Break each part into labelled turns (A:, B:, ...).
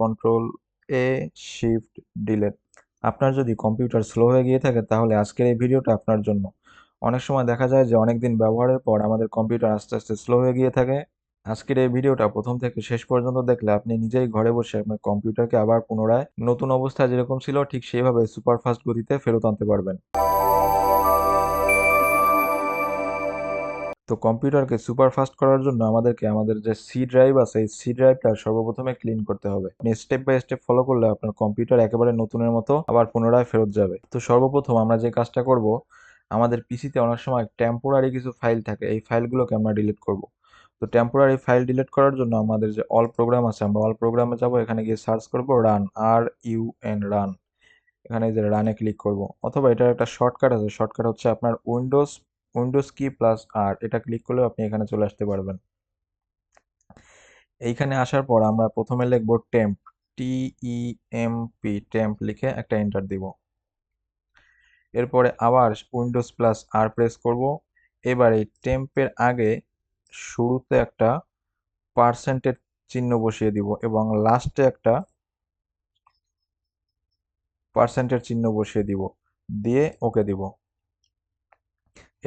A: Control A shift delete আপনার যদি computer slow হয়ে গিয়ে থাকে, তাহলে আজকের এই ভিডিওটা আপনার জন্য। অনেক সময় দেখা যায় যে অনেক দিন ব্যবহারের পর আমাদের কম্পিউটার আস্তে আস্তে স্লো হয়ে গিয়ে থাকে। আজকের এই ভিডিওটা প্রথম থেকে শেষ পর্যন্ত দেখলে আপনি নিজেই ঘরে বসে আপনার কম্পিউটারকে আবার পুনরায় নতুন অবস্থায় যেরকম ছিল, ঠিক সেইভাবে সুপারফাস্ট গতিতে ফেরত আনতে পারবেন। তো কম্পিউটারকে সুপারফাস্ট করার জন্য আমাদেরকে আমাদের যে সি ড্রাইভ আছে, এই সি ড্রাইভটা সর্বপ্রথমে ক্লিন করতে হবে। আপনি স্টেপ বাই স্টেপ ফলো করলে আপনার কম্পিউটার একেবারে নতুনের মতো আবার পুনরায় ফেরত যাবে। তো সর্বপ্রথম আমরা যে কাজটা করব, আমাদের পিসিতে অনেক সময় টেম্পোরারি কিছু ফাইল থাকে, এই ফাইলগুলোকে আমরা ডিলিট করব। তো টেম্পোরারি ফাইল ডিলিট করার জন্য আমাদের যে অল প্রোগ্রাম আছে, আমরা অল প্রোগ্রামে যাব, এখানে গিয়ে সার্চ করব run R U N run এখানে যে রানে ক্লিক করব। অথবা এটার একটা শর্টকাট আছে শর্টকাট হচ্ছে আপনার Windows Windows key plus R এটা ক্লিক করলেও আপনি এখানে চলে আসতে পারবেন। এইখানে আসার পর আমরা প্রথমে লিখব temp T E M P temp লিখে একটা এন্টার দিব। এরপরে আবার উইন্ডোজ প্লাস আর প্রেস করব। এবার এই টেম্পের আগে শুরুতে একটা পার্সেন্টের চিহ্ন বসিয়ে দিব এবং লাস্টে একটা পার্সেন্টের চিহ্ন বসিয়ে দিব। দিয়ে ওকে দিব।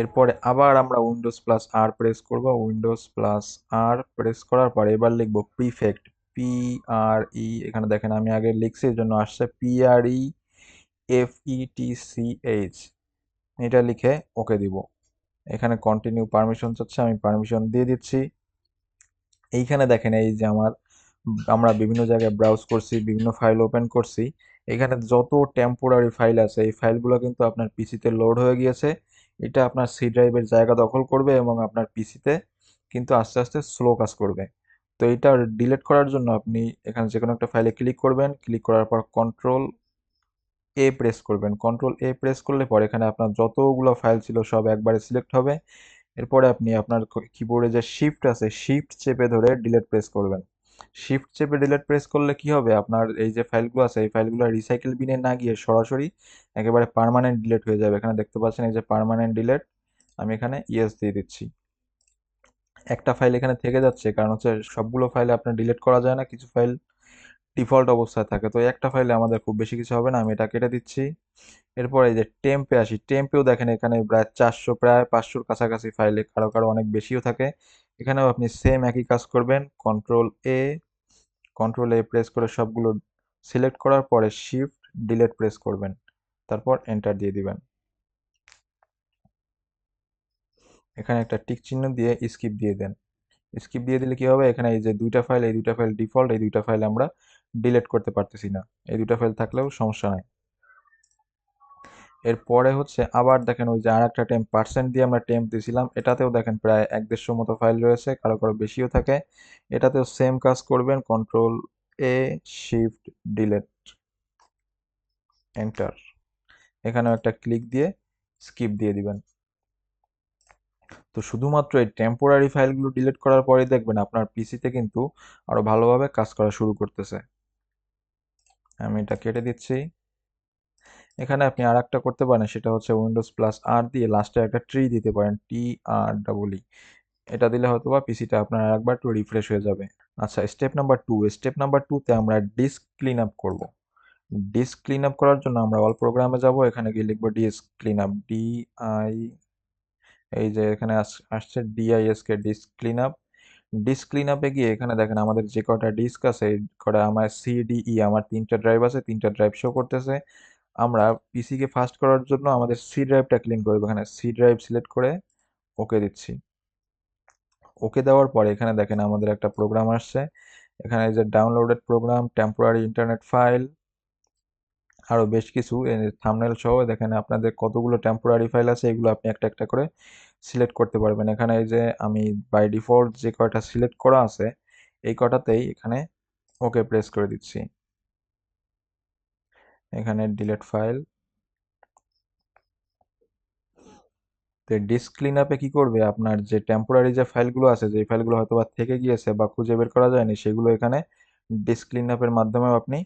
A: এরপরে আবার আমরা উইন্ডোজ প্লাস আর প্রেস করব। উইন্ডোজ প্লাস আর প্রেস করার পরে এবার লিখব প্রিফেক্ট পি আর ই এখানে দেখেন আমি আগে লিখছি, এই জন্য আসছে P R E F E T C H এটা লিখে ওকে দিব। এখানে কন্টিনিউ পারমিশন চাচ্ছে, আমি পারমিশন দিয়ে দিচ্ছি। এইখানে দেখেন এই যে আমার, আমরা বিভিন্ন জায়গায় ব্রাউজ করছি, বিভিন্ন ফাইল ওপেন করছি। এখানে যত টেম্পোরারি ফাইল আছে, এই ফাইলগুলো কিন্তু আপনার পিসিতে লোড হয়ে গিয়েছে। এটা আপনার সি ড্রাইভের জায়গা দখল করবে এবং আপনার পিসিতে কিন্তু আস্তে আস্তে স্লো কাজ করবে। তো এটা ডিলিট করার জন্য আপনি এখানে যে কোনো একটা ফাইলে ক্লিক করবেন। ক্লিক করার পর কন্ট্রোল এ প্রেস করবেন। কন্ট্রোল এ প্রেস করলে পরে এখানে আপনার যতগুলো ফাইল ছিল সব একবারে সিলেক্ট হবে। এরপরে আপনি আপনার কিবোর্ডে যে শিফট আছে শিফট চেপে ধরে ডিলেট প্রেস করবেন। শিফট চেপে ডিলেট প্রেস করলে কি হবে? আপনার এই যে ফাইলগুলো আছে, এই ফাইলগুলো রিসাইকেল বিনে না গিয়ে সরাসরি একেবারে পারমানেন্ট ডিলেট হয়ে যাবে। এখানে দেখতে পাচ্ছেন এই যে পারমানেন্ট ডিলেট আমি এখানে ইয়েস দিয়ে দিচ্ছি। একটা ফাইল এখানে থেকে যাচ্ছে, কারণ হচ্ছে সবগুলো ফাইলে আপনার ডিলেট করা যায় না, কিছু ফাইল ডিফল্ট অবস্থায় থাকে। তো একটা ফাইলে আমাদের খুব বেশি কিছু হবে না, আমি এটা কেটে দিচ্ছি। এরপর এই যে টেম্পে আসি টেম্পেও দেখেন এখানে প্রায় চারশো, প্রায় পাঁচশোর কাছাকাছি ফাইলে কারও কারও অনেক বেশিও থাকে। এখানেও আপনি সেম একই কাজ করবেন control A control A press করে সবগুলো সিলেক্ট করার পরে শিফট ডিলেট প্রেস করবেন, তারপর এন্টার দিয়ে দিবেন। এখানে একটা টিক চিহ্ন দিয়ে স্কিপ দিয়ে দেন। স্কিপ দিয়ে দিলে কি হবে? এখানে এই যে দুইটা ফাইল এই দুইটা ফাইল ডিফল্ট এই দুইটা ফাইল আমরা ডিলেট করতে পারতেছি না। এই দুইটা ফাইল থাকলেও সমস্যা নাই। এরপরে হচ্ছে আবার দেখেন ওই যে আর একটা টেম্প পার্সেন্ট দিয়ে আমরা টেম্প দিয়েছিলাম এটাতেও দেখেন প্রায় এক দেড়শো মতো ফাইল রয়েছে, কারও কারও বেশিও থাকে। এটাতেও সেম কাজ করবেন control A shift delete enter এখানেও একটা ক্লিক দিয়ে স্কিপ দিয়ে দিবেন। তো শুধুমাত্র এই টেম্পোরারি ফাইলগুলো ডিলিট করার পরে দেখবেন আপনার পিসিতে কিন্তু আরও ভালোভাবে কাজ করা শুরু করতেছে। আমি এটা কেটে দিচ্ছি। এখানে আপনি আর একটা করতে পারেন, সেটা হচ্ছে উইন্ডোজ প্লাস আর দিয়ে লাস্টে একটা ট্রি দিতে পারেন টি আর ডাবল ই এটা দিলে হয়তো বা পিসিটা আপনার একবার একটু রিফ্রেশ হয়ে যাবে। আচ্ছা step number two step number টুতে আমরা ডিস্ক ক্লিন আপ করব। ডিস্ক ক্লিন আপ করার জন্য আমরা অল প্রোগ্রামে যাব, এখানে গিয়ে লিখব disk clean up D I এই যে এখানে আসছে DIS K disk clean up disk clean আপে গিয়ে এখানে দেখেন আমাদের যে কটা ডিস্ক আছে, এই কটা আমার সিডিই আমার তিনটা ড্রাইভ আছে, তিনটা ড্রাইভ শো করতেছে। আমরা পিসিকে ফাস্ট করার জন্য আমাদের সি ড্রাইভটা ক্লিন করব এখানে সি ড্রাইভ সিলেক্ট করে ওকে দিচ্ছি। ওকে দেওয়ার পরে এখানে দেখেন আমাদের একটা প্রোগ্রাম আসছে। এখানে যে downloaded program temporary internet file আরও বেশ কিছু থামনেল সহ দেখেন আপনাদের কতগুলো টেম্পোরারি ফাইল আছে, এগুলো আপনি একটা একটা করে সিলেক্ট করতে পারবেন। এখানে এই যে আমি বাই ডিফল্ট যে কয়টা সিলেক্ট করা আছে, এই কটাতেই এখানে ওকে প্রেস করে দিচ্ছি। এখানে ডিলেট ফাইল তো ডিস্ক ক্লিন আপে কি করবে? আপনার যে টেম্পোরারি যে ফাইলগুলো আছে যে ফাইলগুলো হয়তো বা থেকে গিয়েছে বা খুঁজে বের করা যায়নি, সেগুলো এখানে ডিস্ক ক্লিন আপের মাধ্যমেও আপনি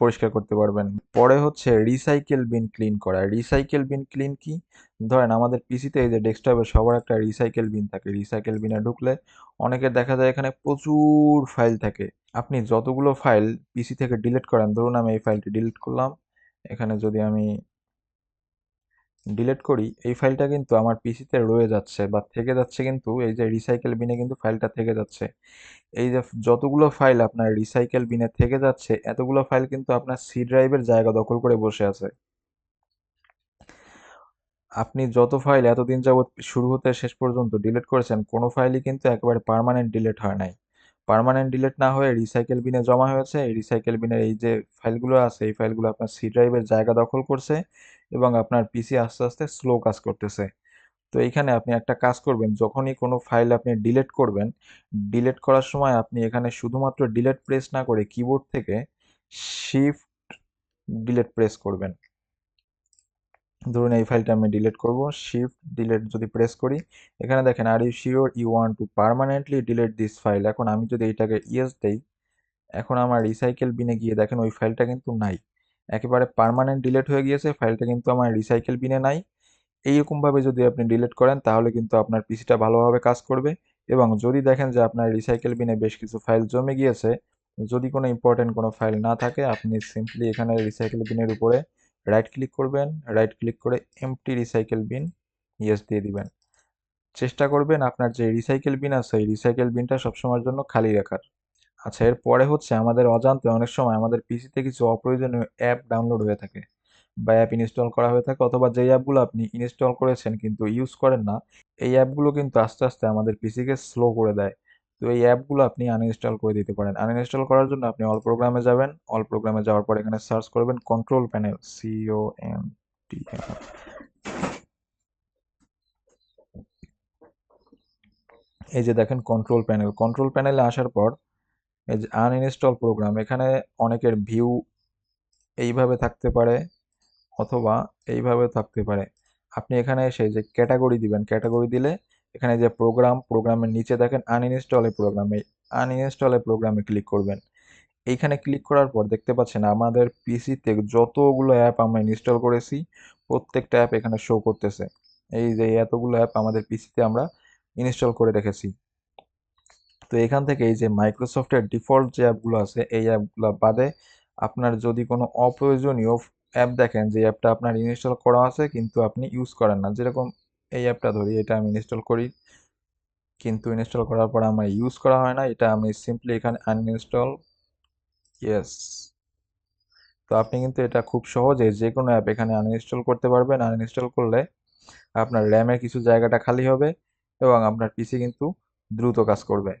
A: পরিষ্কার করতে পারবেন। পরে হচ্ছে রিসাইকেল বিন ক্লিন করা। রিসাইকেল বিন ক্লিন কি? ধরেন আমাদের পিসিতে এই যে ডেস্কটপে সবার একটা রিসাইকেল বিন থাকে। রিসাইকেল বিনে ঢুকলে অনেকের দেখা যায় এখানে প্রচুর ফাইল থাকে। আপনি যতগুলো ফাইল পিসি থেকে ডিলিট করেন, ধরুন আমি এই ফাইলটি ডিলিট করলাম। এখানে যদি আমি ডিলেট করি, এই ফাইলটা কিন্তু আমার পিসিতে রয়ে যাচ্ছে বা থেকে যাচ্ছে কিন্তু, এই যে রিসাইকেল বিনে কিন্তু ফাইলটা থেকে যাচ্ছে। এই যে যতগুলো ফাইল আপনার রিসাইকেল বিনে থেকে যাচ্ছে, এতগুলো ফাইল কিন্তু আপনার সি ড্রাইভের জায়গা দখল করে বসে আছে। আপনি যত ফাইল এতদিন যাবৎ শুরু হতে শেষ পর্যন্ত ডিলিট করেছেন, কোনো ফাইলই কিন্তু একেবারে পার্মানেন্ট ডিলিট হয় নাই। পার্মানেন্ট ডিলেট না হয়ে রিসাইকেল বিনে জমা হয়েছে। এই রিসাইকেল বিনের এই যে ফাইলগুলো আছে, এই ফাইলগুলো আপনার সি ড্রাইভের জায়গা দখল করছে এবং আপনার পিসি আস্তে আস্তে স্লো কাজ করতেছে। তো এইখানে আপনি একটা কাজ করবেন, যখনই কোনো ফাইল আপনি ডিলেট করবেন ডিলেট করার সময় আপনি এখানে শুধুমাত্র ডিলেট প্রেস না করে কিবোর্ড থেকে শিফট ডিলেট প্রেস করবেন। ধরুন এই ফাইলটা আমি ডিলিট করব শিফট ডিলিট যদি প্রেস করি, এখানে দেখেন are you sure you want to permanently delete this file এখন আমি যদি এইটাকে ইয়েস দেই, এখন আমার রিসাইকেল বিনে গিয়ে দেখেন ওই ফাইলটা কিন্তু নাই। একেবারে পারমানেন্ট ডিলিট হয়ে গিয়েছে ফাইলটা কিন্তু আমার রিসাইকেল বিনে নাই। এইরকমভাবে যদি আপনি ডিলিট করেন, তাহলে কিন্তু আপনার পিসিটা ভালোভাবে কাজ করবে। এবং যদি দেখেন যে আপনার রিসাইকেল বিনে বেশ কিছু ফাইল জমে গিয়েছে, যদি কোনো ইম্পর্টেন্ট কোনো ফাইল না থাকে, আপনি সিম্পলি এখানে রিসাইকেল বিনের উপরে রাইট ক্লিক করবেন রাইট ক্লিক করে এমটি রিসাইকেল বিন ইয়েস দিয়ে দিবেন। চেষ্টা করবেন আপনার যে রিসাইকেল বিন আছে, এই রিসাইকেল বিনটা সবসময়ের জন্য খালি রাখার। আচ্ছা এরপরে হচ্ছে আমাদের অজান্তে অনেক সময় আমাদের পিসিতে কিছু অপ্রয়োজনীয় অ্যাপ ডাউনলোড হয়ে থাকে বা অ্যাপ ইনস্টল করা হয়ে থাকে অথবা যেই অ্যাপগুলো আপনি ইনস্টল করেছেন কিন্তু ইউজ করেন না, এই অ্যাপগুলো কিন্তু আস্তে আস্তে আমাদের পিসিকে স্লো করে দেয়। তো এই অ্যাপগুলো আপনি আনইনস্টল করে দিতে পারেন। আনইনস্টল করার জন্য আপনি অল প্রোগ্রামে যাবেন। অল প্রোগ্রামে যাওয়ার পর এখানে সার্চ করবেন কন্ট্রোল প্যানেল সিও এম টি এই যে দেখেন কন্ট্রোল প্যানেল কন্ট্রোল প্যানেলে আসার পর এই যে আনইনস্টল প্রোগ্রাম এখানে অনেকের ভিউ এইভাবে থাকতে পারে অথবা এইভাবে থাকতে পারে। আপনি এখানে এসে যে ক্যাটাগরি দিবেন ক্যাটাগরি দিলে এখানে যে প্রোগ্রাম প্রোগ্রামের নিচে দেখেন আনইনস্টলে প্রোগ্রামে আনইনস্টলে প্রোগ্রামে ক্লিক করবেন। এইখানে ক্লিক করার পর দেখতে পাচ্ছেন আমাদের পিসিতে যতগুলো অ্যাপ আমরা ইনস্টল করেছি, প্রত্যেকটা অ্যাপ এখানে শো করতেছে। এই যে এতগুলো অ্যাপ আমাদের পিসিতে আমরা ইনস্টল করে রেখেছি। তো এখান থেকে এই যে মাইক্রোসফটের ডিফল্ট যে অ্যাপগুলো আছে, এই অ্যাপগুলো বাদে আপনার যদি কোনো অপ্রয়োজনীয় অ্যাপ দেখেন, যে অ্যাপটা আপনার ইনস্টল করা আছে কিন্তু আপনি ইউজ করেন না, যেরকম এই অ্যাপটা ধরি, এটা আমি ইনস্টল করি। কিন্তু ইনস্টল করার পর আমার ইউজ করা হয় না, এটা আমি সিম্পলি এখানে আনইনস্টল ইয়েস তো আপনি কিন্তু এটা খুব সহজে যে কোনো অ্যাপ এখানে আনইনস্টল করতে পারবেন। আনইনস্টল করলে আপনার র্যামের কিছু জায়গাটা খালি হবে এবং আপনার পিসি কিন্তু দ্রুত কাজ করবে।